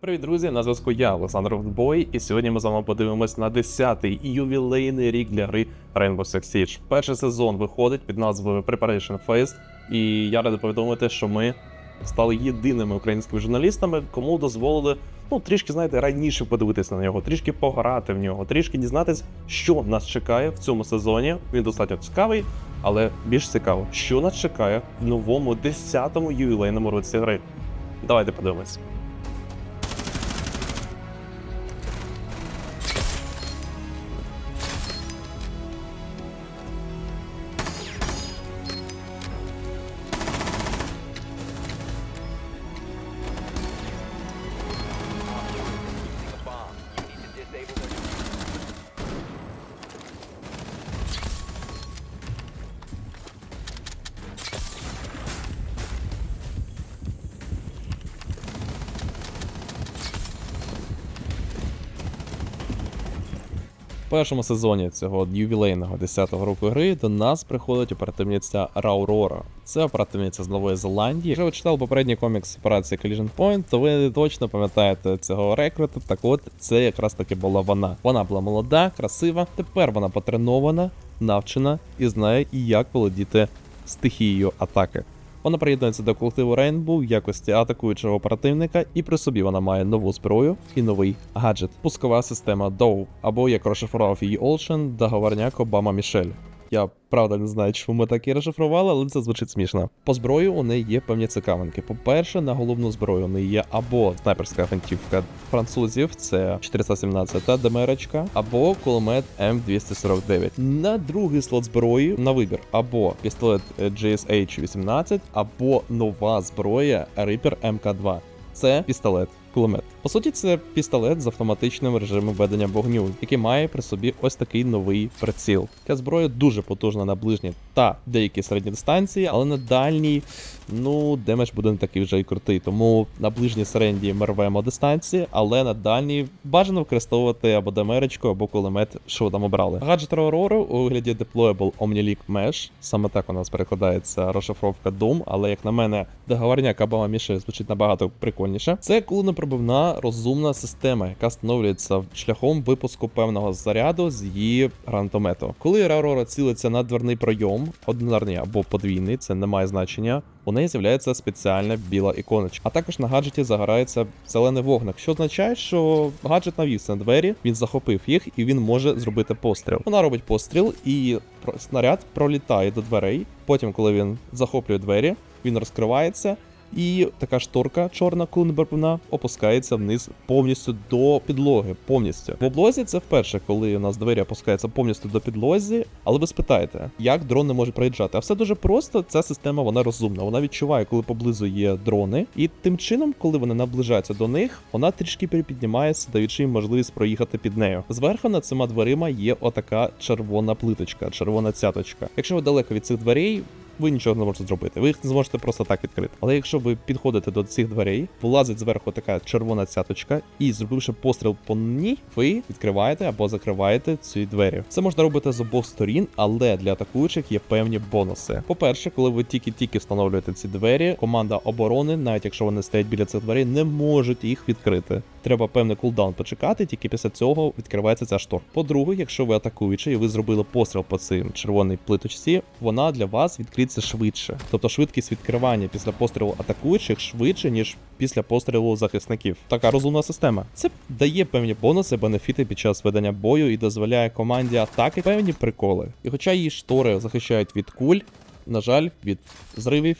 Привіт, друзі! На зв'язку я, Олександр Бой, і сьогодні ми з вами подивимось на 10-й ювілейний рік для гри Rainbow Six Siege. Перший сезон виходить під назвою Preparation Phase, і я радий повідомити, що ми стали єдиними українськими журналістами, кому дозволили ну трішки, знаєте, раніше подивитися на нього, трішки пограти в нього, трішки дізнатись, що нас чекає в цьому сезоні. Він достатньо цікавий, але більш цікаво, що нас чекає в новому 10-му ювілейному році гри. Давайте подивимось. Першому сезоні цього ювілейного 10-го року гри до нас приходить оперативниця Раурора. Це оперативниця з Нової Зеландії. Якщо ви читали попередній комікс операції Collision Point, то ви точно пам'ятаєте цього рекрута. Так от це якраз таки була вона. Вона була молода, красива. Тепер вона потренована, навчена і знає, як володіти стихією атаки. Вона приєднується до колективу Rainbow в якості атакуючого противника, і при собі вона має нову зброю і новий гаджет. Пускова система DOW, або як розшифрував її Олшен, договорняк Обама Мішель. Я правда не знаю, чому ми так і розшифрували, але це звучить смішно. По зброю у неї є певні цікавинки. По-перше, на головну зброю у неї є або снайперська гвинтівка французів, це 417 демерочка, або кулемет М249. На другий слот зброї на вибір або пістолет е, GSH-18, або нова зброя Reaper MK2. Це пістолет. Кулемет. По суті, це пістолет з автоматичним режимом ведення вогню, який має при собі ось такий новий приціл. Ця зброя дуже потужна на ближній та деякі середні дистанції, але на дальній, ну, демедж буде не такий вже й крутий. Тому на ближній середній ми рвемо дистанції, але на дальній бажано використовувати або демерочку, або кулемет, що ви там обрали. Гаджет Aurora у вигляді Deployable Omnileak Mesh. Саме так у нас перекладається розшифровка Doom, але як на мене, договорняк Обама Мішель звучить набагато прикольніше. Це куленепробивна розумна система, яка встановлюється шляхом випуску певного заряду з її гранатомету. Коли Aurora цілиться на дверний пройом, одинарний або подвійний, це не має значення. У неї з'являється спеціальна біла іконочка. А також на гаджеті загорається зелений вогник, що означає, що гаджет навівся на двері, він захопив їх і він може зробити постріл. Вона робить постріл, і снаряд пролітає до дверей. Потім, коли він захоплює двері, він розкривається. І така шторка чорна куленепробивна опускається вниз повністю до підлоги. Повністю в облозі це вперше, коли у нас двері опускаються повністю до підлозі. Але ви спитаєте, як дрон не може проїжджати? А все дуже просто. Ця система вона розумна. Вона відчуває, коли поблизу є дрони, і тим чином, коли вони наближаються до них, вона трішки перепіднімається, даючи їм можливість проїхати під нею. Зверху над цими дверима є отака червона плиточка, червона цяточка. Якщо ви далеко від цих дверей, ви нічого не можете зробити. Ви їх не зможете просто так відкрити. Але якщо ви підходите до цих дверей, вилазить зверху така червона цяточка, і зробивши постріл по ній, ви відкриваєте або закриваєте ці двері. Це можна робити з обох сторін, але для атакуючих є певні бонуси. По-перше, коли ви тільки-тільки встановлюєте ці двері, команда оборони, навіть якщо вони стоять біля цих дверей, не можуть їх відкрити. Треба певний кулдаун почекати, тільки після цього відкривається ця штор. По-друге, якщо ви атакуючи і ви зробили постріл по цим червоній плиточці, вона для вас відкриється швидше. Тобто швидкість відкривання після пострілу атакуючих швидше, ніж після пострілу захисників. Така розумна система. Це дає певні бонуси, бенефіти під час ведення бою і дозволяє команді атаки певні приколи. І хоча її штори захищають від куль, на жаль, від зривів.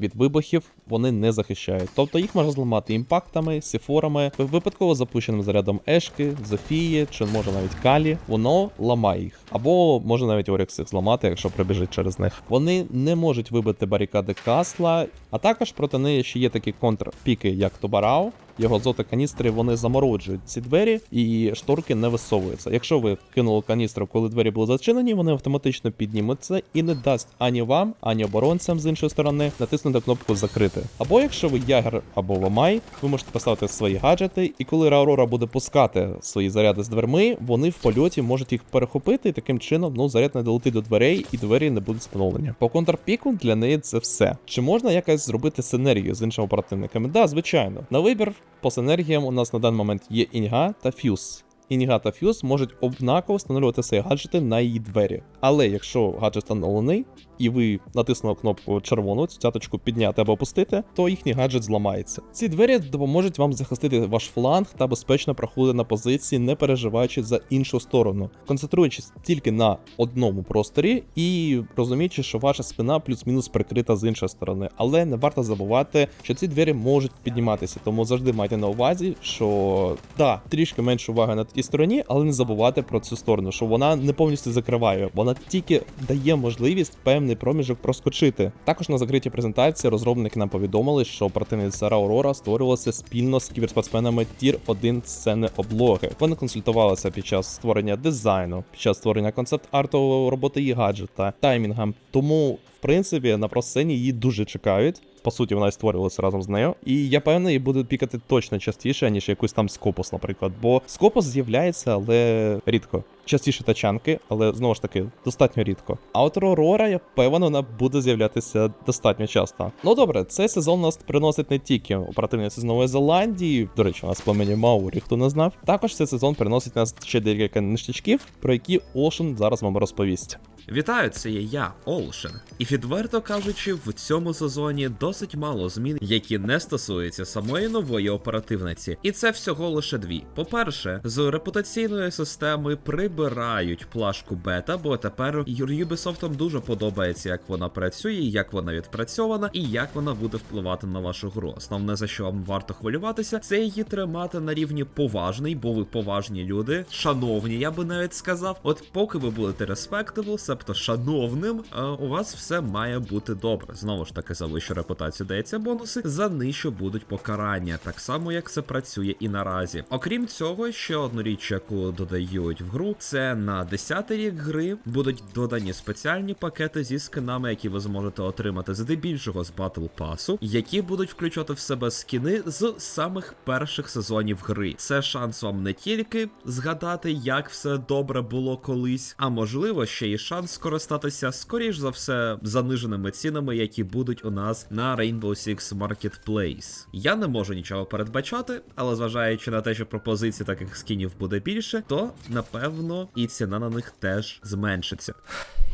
Від вибухів вони не захищають. Тобто їх можна зламати імпактами, сіфорами, випадково запущеним зарядом Ешки, Зофії чи може навіть Калі. Воно ламає їх. Або може навіть Орікс їх зламати, якщо прибіжить через них. Вони не можуть вибити барикади Касла, а також проти неї ще є такі контрпіки, як Тобарау. Його зоти каністри вони замороджують ці двері, і шторки не висовуються. Якщо ви кинули каністру, коли двері були зачинені, вони автоматично піднімуться і не дасть ані вам, ані оборонцям з іншої сторони натиснути кнопку закрити. Або якщо ви ягер або ламай, ви можете поставити свої гаджети, і коли Аурора буде пускати свої заряди з дверми, вони в польоті можуть їх перехопити, і таким чином ну заряд не долетить до дверей, і двері не будуть встановлені. По контрпіку для неї це все. Чи можна якось зробити синергію з іншими противниками? Да, звичайно. На вибір По синергіям у нас на даний момент є Інга та Фюз. Інга та Фюз можуть однаково встановлювати свої гаджети на її двері. Але якщо гаджет встановлений, і ви натиснули кнопку червону, цю цяточку підняти або опустити, то їхній гаджет зламається. Ці двері допоможуть вам захистити ваш фланг та безпечно проходити на позиції, не переживаючи за іншу сторону, концентруючись тільки на одному просторі і розуміючи, що ваша спина плюс-мінус прикрита з іншої сторони. Але не варто забувати, що ці двері можуть підніматися, тому завжди майте на увазі, що да, трішки менше уваги на тій стороні, але не забувайте про цю сторону, що вона не повністю закриває, вона тільки дає можливість певний проміжок проскочити. Також на закритій презентації розробники нам повідомили, що противниця Аурора створювалася спільно з кіберспортсменами Тір 1 сцени облоги. Вони консультувалися під час створення дизайну, під час створення концепт-арту роботи її гаджета, таймінгам. Тому, принципі, на просцені її дуже чекають. По суті, вона і створювалася разом з нею. І я певний, буде пікати точно частіше, ніж якийсь там скопус, наприклад. Бо скопус з'являється, але рідко. Частіше тачанки, але знову ж таки, достатньо рідко. А от Ророра, я певен, вона буде з'являтися достатньо часто. Ну добре, цей сезон нас приносить не тільки оперативниці з Нової Зеландії. До речі, у нас племені Маурі, хто не знав. Також цей сезон приносить нас ще декілька ништячків, про які Ocean зараз вам розповість. Вітаю, це є я, Олшен. І відверто кажучи, в цьому сезоні досить мало змін, які не стосуються самої нової оперативниці. І це всього лише дві. По-перше, з репутаційної системи прибирають плашку бета, бо тепер Ubisoft дуже подобається, як вона працює, як вона відпрацьована і як вона буде впливати на вашу гру. Основне за що вам варто хвилюватися, це її тримати на рівні поважний, бо ви поважні люди, шановні, я би навіть сказав. От поки ви будете респектабл, себто шановним, е, у вас все має бути добре. Знову ж таки, за вищу репутацію дається бонуси, за нижчу будуть покарання, так само як це працює і наразі. Окрім цього, ще одну річ, яку додають в гру, це на 10-й рік гри будуть додані спеціальні пакети зі скинами, які ви зможете отримати здебільшого з Battle Pass, які будуть включати в себе скіни з самих перших сезонів гри. Це шанс вам не тільки згадати, як все добре було колись, а можливо ще й шанс скористатися, скоріш за все, заниженими цінами, які будуть у нас на Rainbow Six Marketplace. Я не можу нічого передбачати, але зважаючи на те, що пропозицій таких скінів буде більше, то напевно і ціна на них теж зменшиться.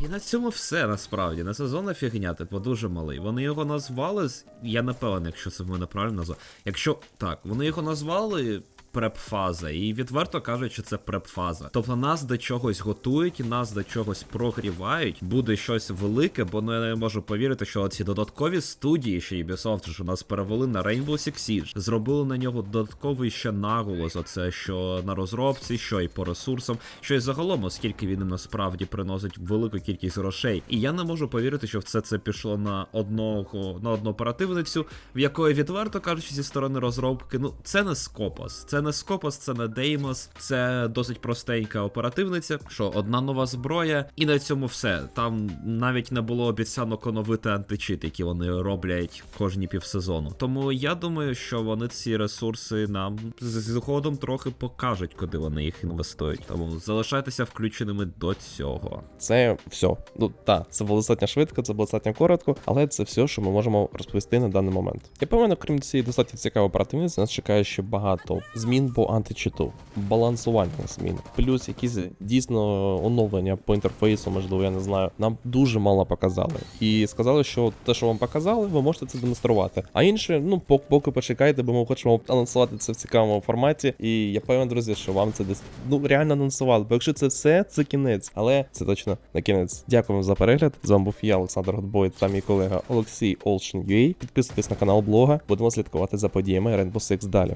І на цьому все насправді. На сезон фігня, типу, дуже малий. Вони його назвали. Я не певен, якщо це в мене правильно назва. Якщо так, вони його назвали. Преп-фаза, і відверто кажуть, що це преп-фаза. Тобто нас до чогось готують, нас до чогось прогрівають, буде щось велике, бо ну, я не можу повірити, що ці додаткові студії, ще Ubisoft, що нас перевели на Rainbow Six Siege, зробили на нього додатковий ще наголос. Оце що на розробці, що і по ресурсам, що і загалом, оскільки він насправді приносить велику кількість грошей. І я не можу повірити, що все це пішло на одного на одну оперативницю, в якої відверто кажучи, зі сторони розробки, ну це не скопос, це не скопос, це не Деймос, це досить простенька оперативниця. Що одна нова зброя, і на цьому все. Там навіть не було обіцянок оновити античит, які вони роблять кожні півсезону. Тому я думаю, що вони ці ресурси нам згодом трохи покажуть, куди вони їх інвестують. Тому залишайтеся включеними до цього. Це все. Ну так, це було достатньо швидко, це було достатньо коротко, але це все, що ми можемо розповісти на даний момент. Я певен, крім цієї достатньо цікавої оперативниці, нас чекає ще багато змін по античиту, балансування змін, плюс якісь дійсно оновлення по інтерфейсу, можливо, я не знаю. Нам дуже мало показали. І сказали, що те, що вам показали, ви можете це демонструвати. А інше, ну поки почекайте, бо ми хочемо анонсувати це в цікавому форматі. І я певен, друзі, що вам це десь ну реально анонсували. Бо якщо це все, це кінець. Але це точно не кінець. Дякуємо за перегляд. З вами був я, Олександр Годбой та мій колега Олексій Олшин.ua. Підписуйтесь на канал блога. Будемо слідкувати за подіями Rainbow Six далі.